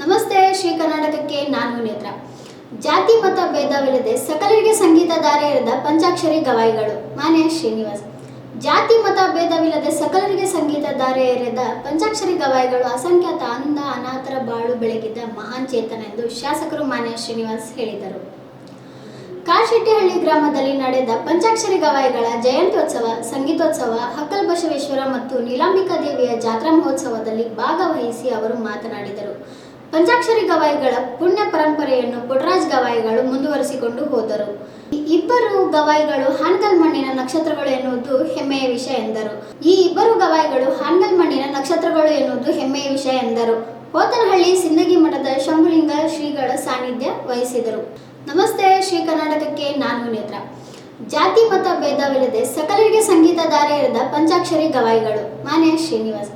ನಮಸ್ತೆ, ಶ್ರೀ ಕರ್ನಾಟಕಕ್ಕೆ ನಾನು ನೇತ್ರ. ಜಾತಿ, ಮತ, ಭೇದವಿಲ್ಲದೆ ಸಕಲರಿಗೆ ಸಂಗೀತ ದಾರೆ ಇರದ ಪಂಚಾಕ್ಷರಿ ಗವಾಯಿಗಳು. ಮಾನ್ಯ ಶ್ರೀನಿವಾಸ್. ಜಾತಿ, ಮತ, ಭೇದವಿಲ್ಲದೆ ಸಕಲರಿಗೆ ಸಂಗೀತ ದಾರೆ ಎರೆದ ಪಂಚಾಕ್ಷರಿ ಗವಾಯಿಗಳು ಅಸಂಖ್ಯಾತ ಅಂದ ಅನಾಥರ ಬಾಳು ಬೆಳಗಿದ್ದ ಮಹಾನ್ ಚೇತನ ಎಂದು ಶಾಸಕರು ಮಾನ್ಯ ಶ್ರೀನಿವಾಸ್ ಹೇಳಿದರು. ಕಾಶೆಟ್ಟಿಹಳ್ಳಿ ಗ್ರಾಮದಲ್ಲಿ ನಡೆದ ಪಂಚಾಕ್ಷರಿ ಗವಾಯಿಗಳ ಜಯಂತ್ಯೋತ್ಸವ, ಸಂಗೀತೋತ್ಸವ ಹಕ್ಕಲ್ ಬಸವೇಶ್ವರ ಮತ್ತು ನೀಲಾಂಬಿಕಾ ದೇವಿಯ ಜಾತ್ರಾ ಮಹೋತ್ಸವದಲ್ಲಿ ಭಾಗವಹಿಸಿ ಅವರು ಮಾತನಾಡಿದರು. ಪಂಚಾಕ್ಷರಿ ಗವಾಯಿಗಳ ಪುಣ್ಯ ಪರಂಪರೆಯನ್ನು ಪುಟ್ಟರಾಜ್ ಗವಾಯಿಗಳು ಮುಂದುವರಿಸಿಕೊಂಡು ಹೋದರು. ಇಬ್ಬರು ಗವಾಯಿಗಳು ಹಾನಗಲ್ ಮಣ್ಣಿನ ನಕ್ಷತ್ರಗಳು ಎನ್ನುವುದು ಹೆಮ್ಮೆಯ ವಿಷಯ ಎಂದರು. ಈ ಇಬ್ಬರು ಗವಾಯಿಗಳು ಹಾನಗಲ್ ಮಣ್ಣಿನ ನಕ್ಷತ್ರಗಳು ಎನ್ನುವುದು ಹೆಮ್ಮೆಯ ವಿಷಯ ಎಂದರು. ಹೋತನಹಳ್ಳಿ ಸಿಂದಗಿ ಮಠದ ಶಂಭುಲಿಂಗ ಶ್ರೀಗಳ ಸಾನ್ನಿಧ್ಯ ವಹಿಸಿದರು. ನಮಸ್ತೆ, ಶ್ರೀ ಕರ್ನಾಟಕಕ್ಕೆ ನಾನು ನೇತ್ರ. ಜಾತಿ, ಮತ, ಭೇದವಿಲ್ಲದೆ ಸಕಲರಿಗೆ ಸಂಗೀತ ದಾರಿ ಎರೆದ ಪಂಚಾಕ್ಷರಿ ಗವಾಯಿಗಳು. ಮಾನ್ಯ ಶ್ರೀನಿವಾಸ್.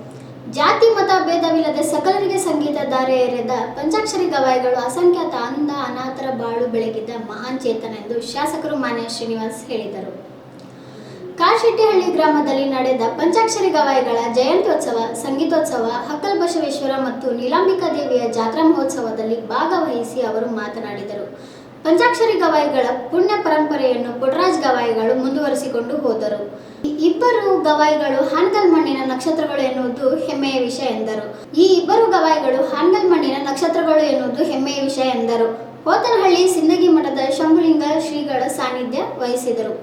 ಜಾತಿ, ಮತ, ಭೇದವಿಲ್ಲದೆ ಸಕಲರಿಗೆ ಸಂಗೀತ ಧಾರೆ ಎರೆದ ಪಂಚಾಕ್ಷರಿ ಗವಾಯಿಗಳು ಅಸಂಖ್ಯಾತ ಅಂದ ಅನಾಥರ ಬಾಳು ಬೆಳಗಿದ್ದ ಮಹಾನ್ ಚೇತನ ಎಂದು ಶಾಸಕರು ಮಾನ್ಯ ಶ್ರೀನಿವಾಸ್ ಹೇಳಿದರು. ಕಾಶೆಟ್ಟಿಹಳ್ಳಿ ಗ್ರಾಮದಲ್ಲಿ ನಡೆದ ಪಂಚಾಕ್ಷರಿ ಗವಾಯಿಗಳ ಜಯಂತ್ಯೋತ್ಸವ, ಸಂಗೀತೋತ್ಸವ ಹಕ್ಕಲ್ ಬಸವೇಶ್ವರ ಮತ್ತು ನೀಲಾಂಬಿಕಾ ದೇವಿಯ ಜಾತ್ರಾ ಮಹೋತ್ಸವದಲ್ಲಿ ಭಾಗವಹಿಸಿ ಅವರು ಮಾತನಾಡಿದರು. ಪಂಚಾಕ್ಷರಿ ಗವಾಯಿಗಳ ಪುಣ್ಯ ಪರಂಪರೆಯನ್ನು ಪುಟ್ಟರಾಜ್ ಗವಾಯಿಗಳು ಮುಂದುವರಿಸಿಕೊಂಡು ಹೋದರು. ಇಬ್ಬರು ಗವಾಯಿಗಳು ಹಾನಗಲ್ ಮಣ್ಣಿನ ನಕ್ಷತ್ರಗಳು ಎನ್ನುವುದು ಹೆಮ್ಮೆಯ ವಿಷಯ ಎಂದರು. ಈ ಇಬ್ಬರು ಗವಾಯಿಗಳು ಹಾನಗಲ್ ಮಣ್ಣಿನ ನಕ್ಷತ್ರಗಳು ಎನ್ನುವುದು ಹೆಮ್ಮೆಯ ವಿಷಯ ಎಂದರು. ಹೋತನಹಳ್ಳಿ ಸಿಂದಗಿ ಮಠದ ಶಂಭುಲಿಂಗ ಶ್ರೀಗಳ ಸಾನ್ನಿಧ್ಯ ವಹಿಸಿದರು.